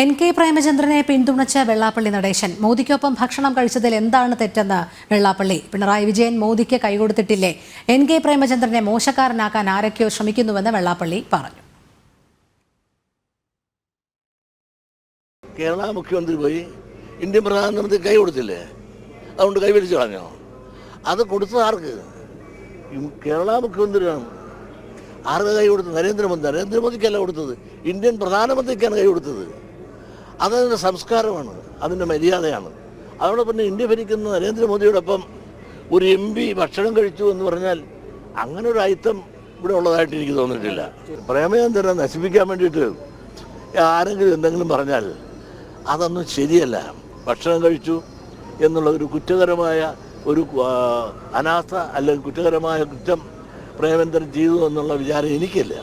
N K പ്രേമചന്ദ്രനെ പിന്തുണച്ച വെള്ളാപ്പള്ളി നടേശൻ മോദിക്കൊപ്പം ഭക്ഷണം കഴിച്ചതിൽ എന്താണ് തെറ്റെന്ന് വെള്ളാപ്പള്ളി. പിണറായി വിജയൻ മോദിക്ക് കൈകൊടുത്തിട്ടില്ലേ? എൻ കെ പ്രേമചന്ദ്രനെ മോശക്കാരനാക്കാൻ ആരൊക്കെയോ ശ്രമിക്കുന്നുവെന്ന് വെള്ളാപ്പള്ളി പറഞ്ഞു. കേരള മുഖ്യമന്ത്രി പോയി ഇന്ത്യൻ പ്രധാനമന്ത്രി കൈ കൊടുത്തില്ലേ? അതുകൊണ്ട് കൈവരിച്ചു കളഞ്ഞോ? അത് കൊടുത്തത് ആർക്ക്? കേരള മുഖ്യമന്ത്രിയാണ്. ആർക്ക് കൈ കൊടുത്തത്? നരേന്ദ്രമോദി. നരേന്ദ്രമോദിക്കല്ല കൊടുത്തത്. ഇന്ത്യൻ പ്രധാനമന്ത്രിക്കാണ് കൈ കൊടുത്തത്. അതതിന്റെ സംസ്കാരമാണ് അതിന്റെ മര്യാദയാണ്. അതോടെ പിന്നെ ഇന്ത്യ ഭരിക്കുന്ന നരേന്ദ്രമോദിയോടൊപ്പം ഒരു എം പി ഭക്ഷണം കഴിച്ചു എന്ന് പറഞ്ഞാൽ അങ്ങനെ ഒരു അയിത്തം ഇവിടെ ഉള്ളതായിട്ട് എനിക്ക് തോന്നിയിട്ടില്ല. പ്രേമചന്ദ്രനെ നശിപ്പിക്കാൻ വേണ്ടിയിട്ട് ആരെങ്കിലും എന്തെങ്കിലും പറഞ്ഞാൽ അതൊന്നും ശരിയല്ല. ഭക്ഷണം കഴിച്ചു എന്നുള്ള ഒരു കുറ്റകരമായ ഒരു അനാസ്ഥ അല്ലെങ്കിൽ കുറ്റകരമായ കുറ്റം പ്രേമേന്ദ്രൻ ചെയ്തു എന്നുള്ള വിചാരം എനിക്കില്ല.